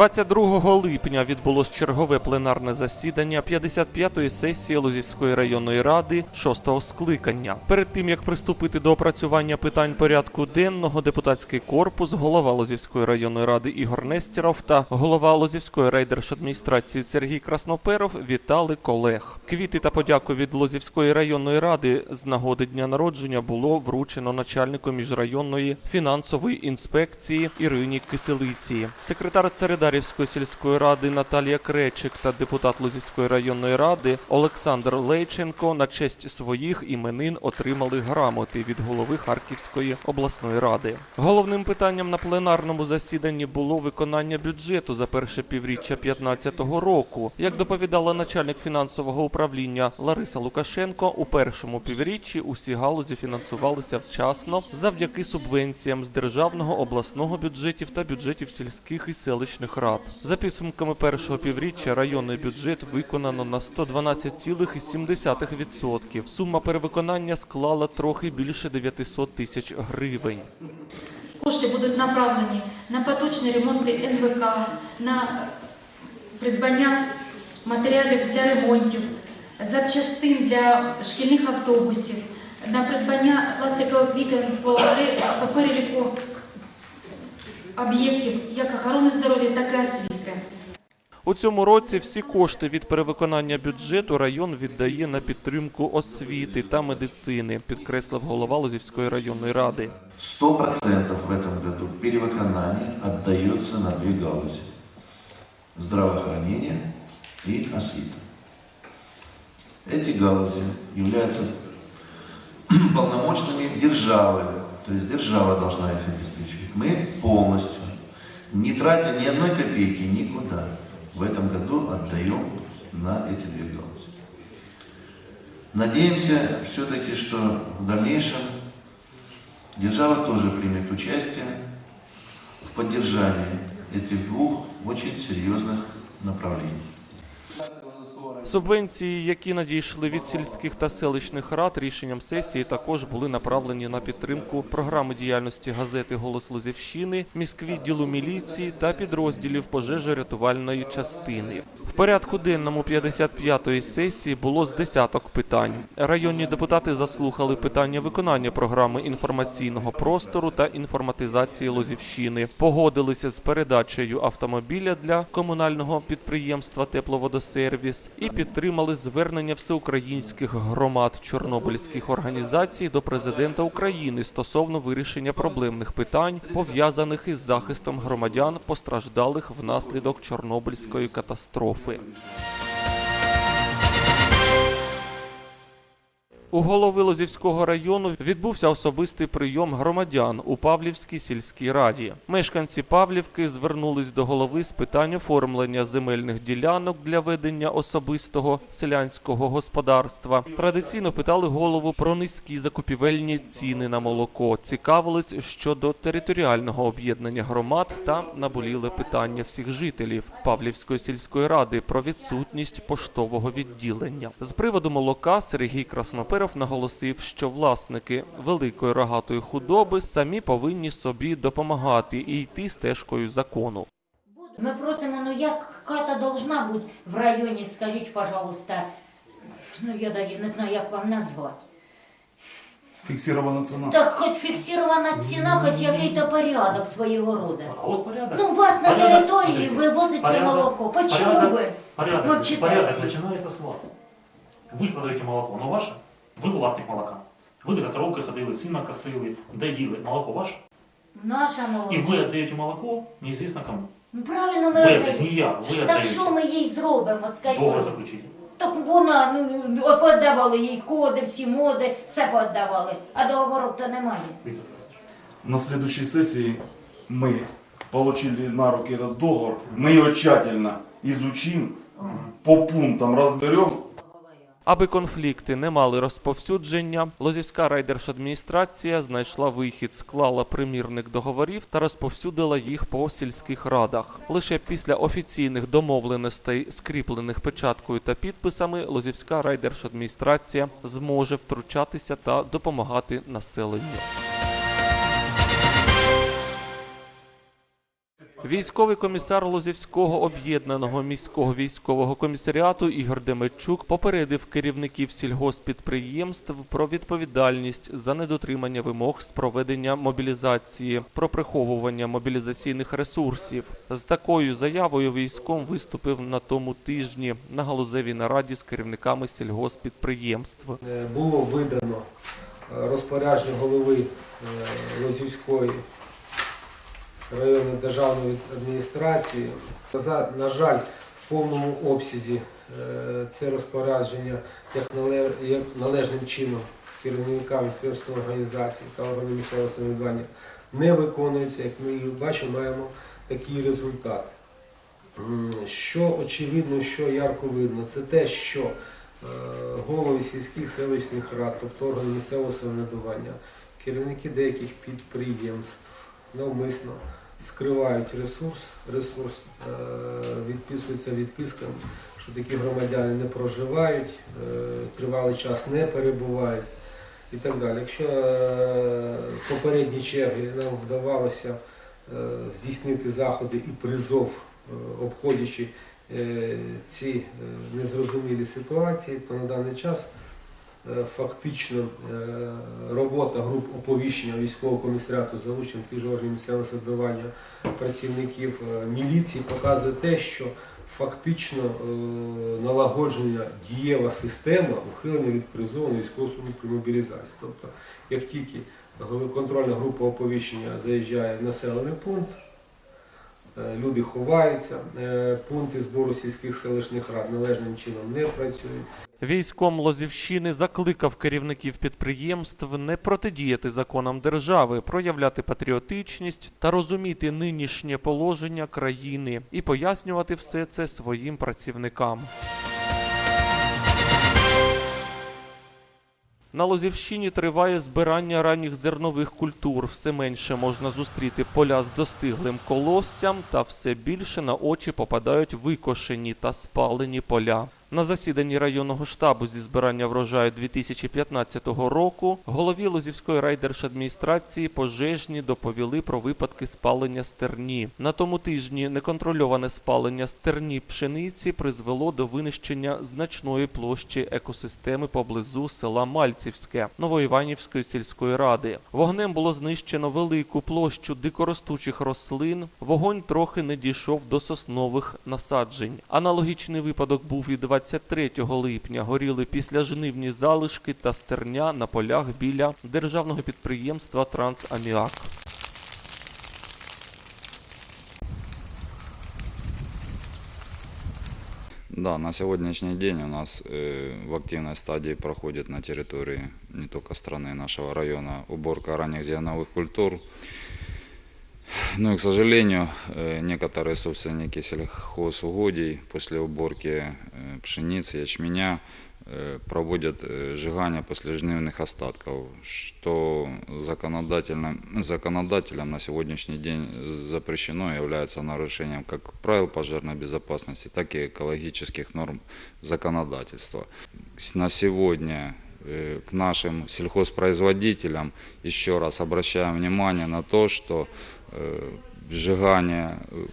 22 липня відбулось чергове пленарне засідання 55-ї сесії Лозівської районної ради 6-го скликання. Перед тим як приступити до опрацювання питань порядку денного, депутатський корпус, голова Лозівської районної ради Ігор Нестіров та голова Лозівської райдержадміністрації Сергій Красноперов вітали колег. Квіти та подяку від Лозівської районної ради з нагоди дня народження було вручено начальнику міжрайонної фінансової інспекції Ірині Киселиці. Секретар Цередарівської сільської ради Наталія Кречик та депутат Лозівської районної ради Олександр Лейченко на честь своїх іменин отримали грамоти від голови Харківської обласної ради. Головним питанням на пленарному засіданні було виконання бюджету за перше півріччя 2015 року. Як доповідала начальник фінансового управління Лариса Лукашенко, у першому півріччі усі галузі фінансувалися вчасно завдяки субвенціям з державного обласного бюджетів та бюджетів сільських і селищних рад. За підсумками першого півріччя районний бюджет виконано на 112,7%. Сума перевиконання склала трохи більше 900 тисяч гривень. Кошти будуть направлені на поточні ремонти НВК, на придбання матеріалів для ремонтів, запчастин для шкільних автобусів, на придбання пластикових вікон по переліку об'єктів як охорони здоров'я, так і освіти. У цьому році всі кошти від перевиконання бюджету район віддає на підтримку освіти та медицини, підкреслив голова Лозівської районної ради. 100% в этом году перевыконание отдается на две галузи. Здравоохранение и освита. Эти галузи являются полномочными державы, то есть держава должна их обеспечивать. Мы полностью, не тратя ни одной копейки никуда, в этом году отдаем на эти две галузи. Надеемся все-таки, что в дальнейшем Держава тоже примет участие в поддержании этих двух очень серьезных направлений. Субвенції, які надійшли від сільських та селищних рад, рішенням сесії також були направлені на підтримку програми діяльності газети Голос Лозівщини, міськвідділу міліції та підрозділів пожежо-рятувальної частини. В порядку денному 55-ї сесії було з десяток питань. Районні депутати заслухали питання виконання програми інформаційного простору та інформатизації Лозівщини, погодилися з передачею автомобіля для комунального підприємства Тепловодосервіс і підтримали звернення всеукраїнських громад чорнобильських організацій до президента України стосовно вирішення проблемних питань, пов'язаних із захистом громадян, постраждалих внаслідок Чорнобильської катастрофи. У голови Лозівського району відбувся особистий прийом громадян у Павлівській сільській раді. Мешканці Павлівки звернулись до голови з питань оформлення земельних ділянок для ведення особистого селянського господарства. Традиційно питали голову про низькі закупівельні ціни на молоко, цікавились щодо територіального об'єднання громад та наболіле питання всіх жителів Павлівської сільської ради про відсутність поштового відділення. З приводу молока Сергій Красноперов наголосив, що власники великої рогатої худоби самі повинні собі допомагати і йти стежкою закону. Ми просимо, ну як хата должна бути в районі, скажіть, пожалуйста, ну я навіть не знаю, як вам назвати. Фиксирована цена. Та хоч фіксирована ціна, хоч який-то порядок свого роду. А порядок. Ну, у вас на Порядок, території подожди. вивозиться молоко. Почему порядок, ви? Порядок, порядок всі. начинается с вас. Вы продаете молоко, оно ваше. Ви власник молока. Ви за коровкою ходили, сіна косили, доїли. Молоко ваше. Наша І молоко. ви віддаєте молоко неізвісно кому. Ну, Правильно ми Ви віддаєте, не віддаємо. я, ви Так віддаєте. що ми їй зробимо, скажіть? Договор заключили. Так вона, ну, ну, поодавали їй коди, всі моди, все поодавали. А договору то немає. Віктор Тарасович. На следующей сессии мы получили на руки этот договор. Мы его тщательно изучим, по пунктам разберем. Аби конфлікти не мали розповсюдження, Лозівська райдержадміністрація знайшла вихід, склала примірник договорів та розповсюдила їх по сільських радах. Лише після офіційних домовленостей, скріплених печаткою та підписами, Лозівська райдержадміністрація зможе втручатися та допомагати населенню. Військовий комісар Лозівського об'єднаного міського військового комісаріату Ігор Демечук попередив керівників сільгоспідприємств про відповідальність за недотримання вимог з проведення мобілізації, про приховування мобілізаційних ресурсів. З такою заявою військом виступив на тому тижні на галузевій нараді з керівниками сільгоспідприємств. Е, було видано е, розпорядження голови е, Лозівської районної державної адміністрації. На жаль, в повному обсязі е, це розпорядження як належним чином керівниками підприємства організацій та органів місцевого самоврядування не виконується. Як ми і бачимо, маємо такий результат. Що очевидно, що ярко видно, це те, що е, голови сільських селищних рад, тобто органи місцевого самоврядування, керівники деяких підприємств навмисно скривають ресурс, ресурс е, відписується відписками, що такі громадяни не проживають, е, тривалий час не перебувають і так далі. Якщо е, попередні черги нам вдавалося здійснити заходи і призов, обходячи ці незрозумілі ситуації, то на даний час фактично е, робота груп оповіщення військового комісаріату з залученням тих же органів місцевого самоврядування працівників е, міліції показує те, що фактично е, налагодження дієва система ухилення від призову на військову службу при мобілізації. Тобто, як тільки контрольна група оповіщення заїжджає в населений пункт, Е, Люди ховаються, е, пункти збору сільських селищних рад належним чином не працюють. Військом Лозівщини закликав керівників підприємств не протидіяти законам держави, проявляти патріотичність та розуміти нинішнє положення країни і пояснювати все це своїм працівникам. На Лозівщині триває збирання ранніх зернових культур. Все менше можна зустріти поля з достиглим колоссям, та все більше на очі попадають викошені та спалені поля. На засіданні районного штабу зі збирання врожаю 2015 року голові Лозівської райдержадміністрації пожежні доповіли про випадки спалення стерні. На тому тижні неконтрольоване спалення стерні пшениці призвело до винищення значної площі екосистеми поблизу села Мальцівське Новоіванівської сільської ради. Вогнем було знищено велику площу дикоростучих рослин. Вогонь трохи не дійшов до соснових насаджень. Аналогічний випадок був і 23 липня. Горіли післяжнивні залишки та стерня на полях біля державного підприємства Трансаміак. Да, на сегодняшний день у нас э, в активной стадии проходит на территории не только страны, нашего района уборка ранних зерновых культур. Ну и, к сожалению, э, некоторые собственники сельхозугодий после уборки э, пшеницы, ячменя э, проводят э, сжигание послежнивных остатков, что законодательно, законодателем на сегодняшний день запрещено и является нарушением как правил пожарной безопасности, так и экологических норм законодательства. С- На сегодня э, к нашим сельхозпроизводителям еще раз обращаем внимание на то, что э, сжигание э,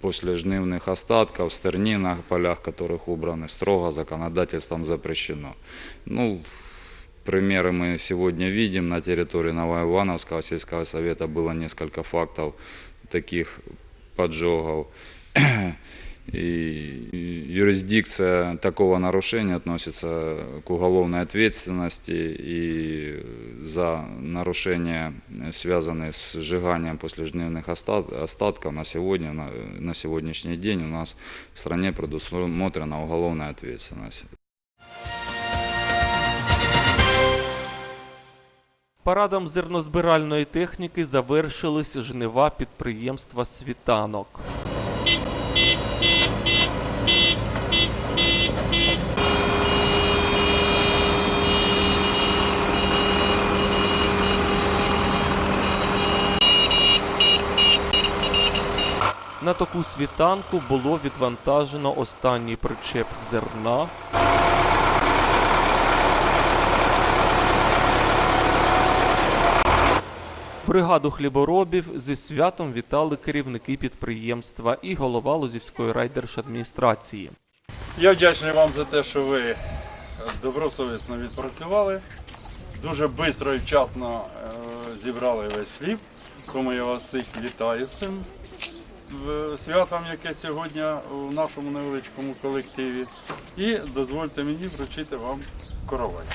после жнивных остатков, стерни на полях, которых убраны, строго законодательством запрещено. Ну, примеры мы сегодня видим. На территории Новоивановского сельского совета было несколько фактов таких поджогов. И юрисдикция такого нарушения относится к уголовной ответственности и за нарушения, э, связанные с сжиганием послежнивных остат- остатков на сегодня, на, на сегодняшний день у нас в стране предусмотрена уголовная ответственность. Парадом зернозбиральної техніки завершились жнива підприємства Світанок. На таку світанку було відвантажено останній причеп зерна. Бригаду хліборобів зі святом вітали керівники підприємства і голова Лозівської райдержадміністрації. Я вдячний вам за те, що ви добросовісно відпрацювали. Дуже швидко і вчасно е, зібрали весь хліб. Тому я вас всіх вітаю з цим святом, яке сьогодні у нашому невеличкому колективі. І дозвольте мені вручити вам коровай.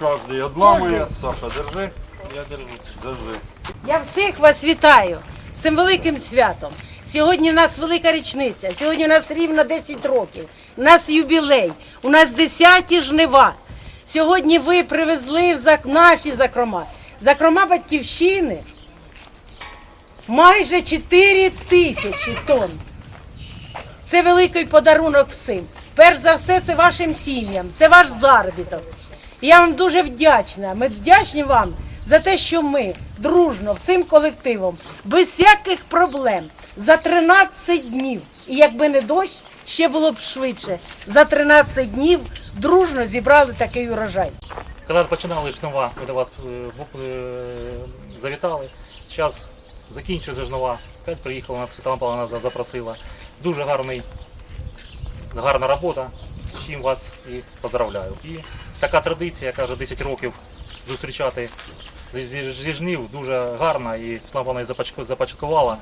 Кожний одламує. Саша, держи. Я держу. Держи. Я всіх вас вітаю з цим великим святом. Сьогодні у нас велика річниця, сьогодні у нас рівно 10 років. У нас юбілей, у нас 10 жнива. Сьогодні ви привезли в наші закрома. Закрома батьківщини майже 4 тисячі тонн. Це великий подарунок всім. Перш за все, це вашим сім'ям, це ваш заробіток. І Я вам дуже вдячна. Ми вдячні вам за те, що ми дружно, всім колективом, без всяких проблем, за 13 днів, і якби не дощ, ще було б швидше. За 13 днів дружно зібрали такий урожай. Коли починали жнива, ми до вас е, е, завітали. Зараз закінчується жнива. Опять приїхала нас Світлана Павловна за- запросила. Дуже гарний, гарна робота. З чим вас і поздравляю. І така традиція, яка вже 10 років зустрічати зі, жнив, дуже гарна і Світлана Павловна започаткувала.